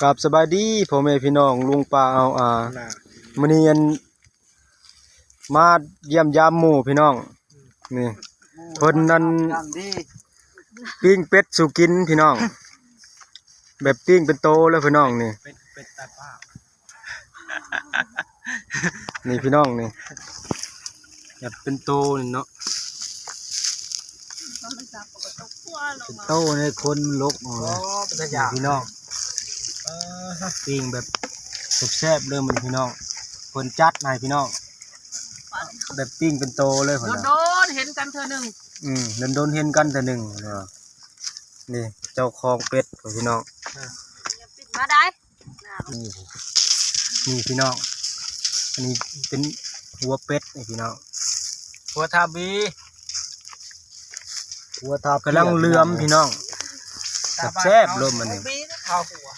ครับสบายดีพ่อแม่พี่น้องลุงป้าเอาอ่ามื้อนี้อันมาเยี่ยมยามหมู่พี่น้อง นี่เพิ่นนั่นปิ้งเป็ดสู่กินพี่น้อง แบบปิ้งเป็นโตแล้วพี่น้องนี่เป็ดเป็ดตาป้านี่พี่น้องนี่แบบเป็นโตนี่เนาะเป็นโตในคนลกเอาเลยนี่พี่น้อง ปิ้งแบบแซ่บๆเลยมันพี่น้องเพิ่นจัดให้พี่น้องแบบปิ้งเป็นโตเลยเพิ่นน่ะโดนเห็นกันเธอหนึ่งอืมโดนโดนๆเห็นกันแต่หนึ่งเนาะนี่เจ้าของเป็ดพี่น้อง มาได้นี่นี่พี่น้อง อันนี้เป็นหัวเป็ดนี่พี่น้อง หัวทาบีหัวทากำลังเลื่อมพี่น้องแซ่บๆเลยมันนี่บีนะเขาหัว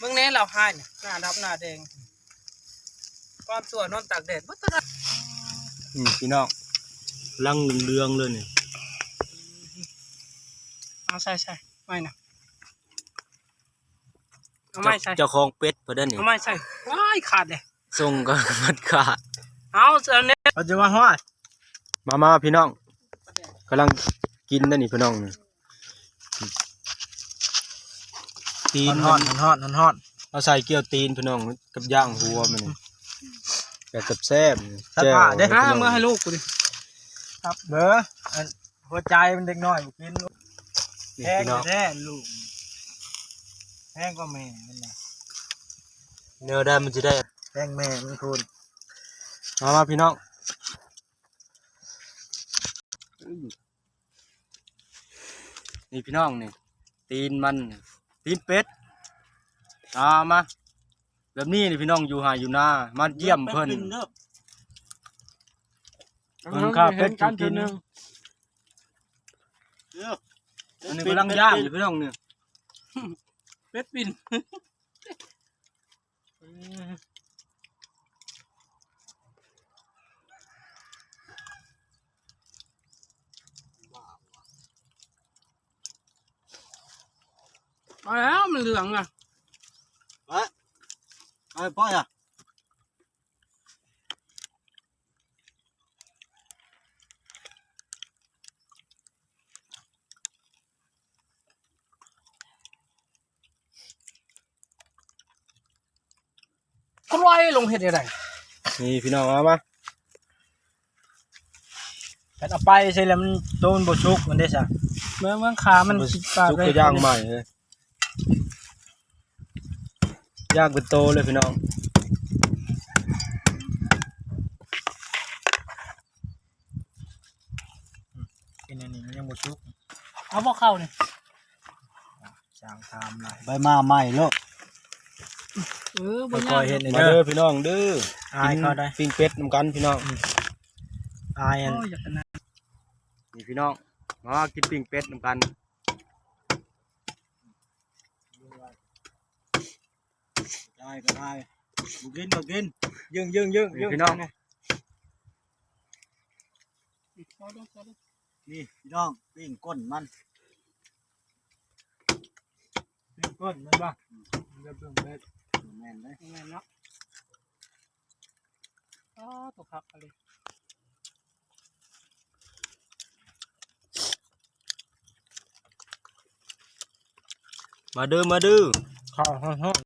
มึงเน้นเราให้เนี่ยหน้าดำหน้าแดงความสวยนอนตากแดดวัฒนนี่พี่น้องกำลังเลื่องๆเลยนี่เอาใช่ใช่ไม่นะเอาไม่ใช่เจ้าของเป็ดเพิ่นเด้อนี่เอาไม่ใช่ว้ายขาดเลยส่งก็มัดขาดเอาเอาเน้นเราจะมาห้อยมามาพี่น้องกำลังกินนั่นนี่พี่น้องนี่ตี ตีนนมัฮอนนฮอนฮอนฮอนเอาใส่เกี๊ยวตีนพี่น้องกับย่างหัวมันนี่แบบแซ่บๆนี่สัตแจ่ว์วป่าเด้อ่าพี่น้งเมื่อให้ลูกกูดิครับเด้ออันหัวใจมันเด็กน้อยบ่กินนี่แพงพี่น้องแท้ลูกแพงกว่าแม่มันนะเนื้อได้มันจะได้แพงแม่มันคุณมามาพี่น้องนี่พี่น้องนี่ตีนมัน ตีนเป็ดเอามาแบบนี้นี่พี่น้องอยู่หาอยู่หน้ามาเยี่ยมเพิ่น เพิ่นข้าเป็ดกินกิน อันนี้กำลังย่างอยู่พี่น้องเนี่ยเป็ดปิน เอาแล้วมันเหลืองอะไอ้พ่ออะก็ลอยลงเห็ดอะไรนี่พี่น้องเอามาแต่เอาไปใช่แล้วมันโดนบ่ชุกมันได้ซะเมื่อเมื่อขามันคิดปากซุกก็ย่างใหม่เลย ย่างเป็นโตเลยพี่น้องกินอันนี้มันยังบ่ชุกเอาพวกเข้าเนี่ยสร้างทามหลายใบมาใหม่โลกเออบ่บ่ค่ยาอยกเห็นมาเด้อพี่น้องเด้ออายเขาได้ปิ้งเป็ดนำกันพี่น้องอายอันโอ้ยอยากกันนะนี่พี่น้องมากินปิ้งเป็ดนำกัน ได้ก็ได้บ่กินบ่กินยึงยึงยึงนี่พี่น้องนี่พี่น้องปิ้งก้นมันปิ้งก้นมันบ่มันจะเบิ่งเบ็ดแม่นเด้ยังไงเนาะอ๋อตัวพักอะไรมาเด้อมาเด้อข้าวฮ้อน